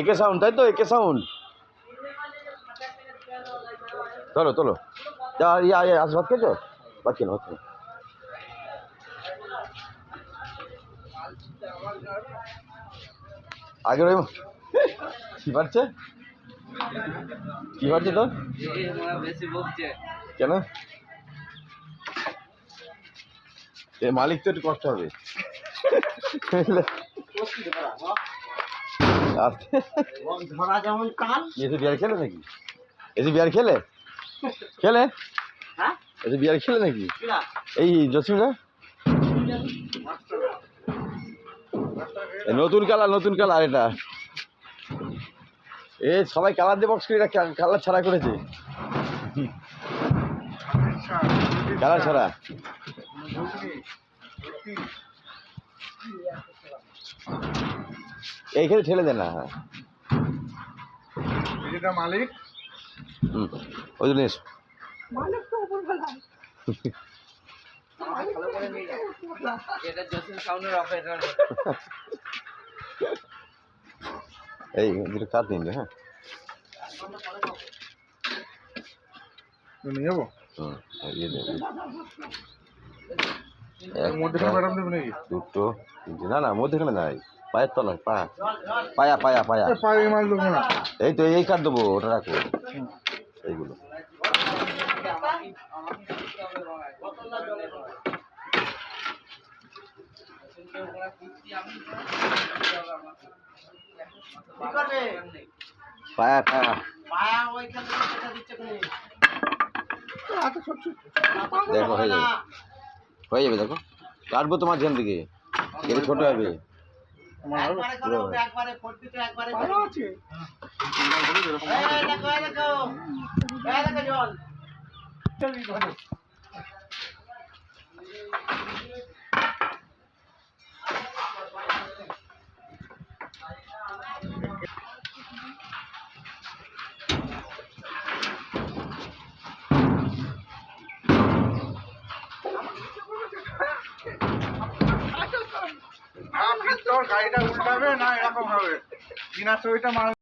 একে সাউন্ড তাই তো? একে সাউন্ড চলো চলো। আস ভাত খেয়েছো? ভাত খেলো ভাত খেলো আগের ওই কি পারছে কি পারছে তোর? কেন? মালিক তো একটু কষ্ট হবে। ধরা যেমন কাল এসে বিয়ার খেলে নাকি? এসে বিয়ার খেলে? খেলে? হ্যাঁ? এসে বিয়ার খেলে নাকি? এই জসিমরা? নতুন কালার নতুন কালার এটা। এ সবাই কালার দিয়ে বক্স করে এটা কালার ছাড়া করেছে। কালার ছাড়া? এইখানে ঠেলে দেন না হ্যাঁ। যেটা মালিক। হুম ওই জন্য এসো। এটা জসিম সাউন্ডের এই দুটো কাট নিন হ্যাঁ। নিয়ে যাব? হুম ইয়ে দেবে দুটো না না মধ্যেখানে নাই। পায়ের তলায় পা। পায়া পায়া পায়া। পায়ে মাল দেবো না। এই তো এই কাট দেবো ওটা রাখো। এইগুলো। পায়া পায়া। দেখো হয়ে যাবে। হয়ে যাবে দেখো। কাটবো তোমার থেকে। এটা ছোট হবে। আছে। গাড়িটা উল্টাবে না এরকম হবে। বিনা ছবিটা মাল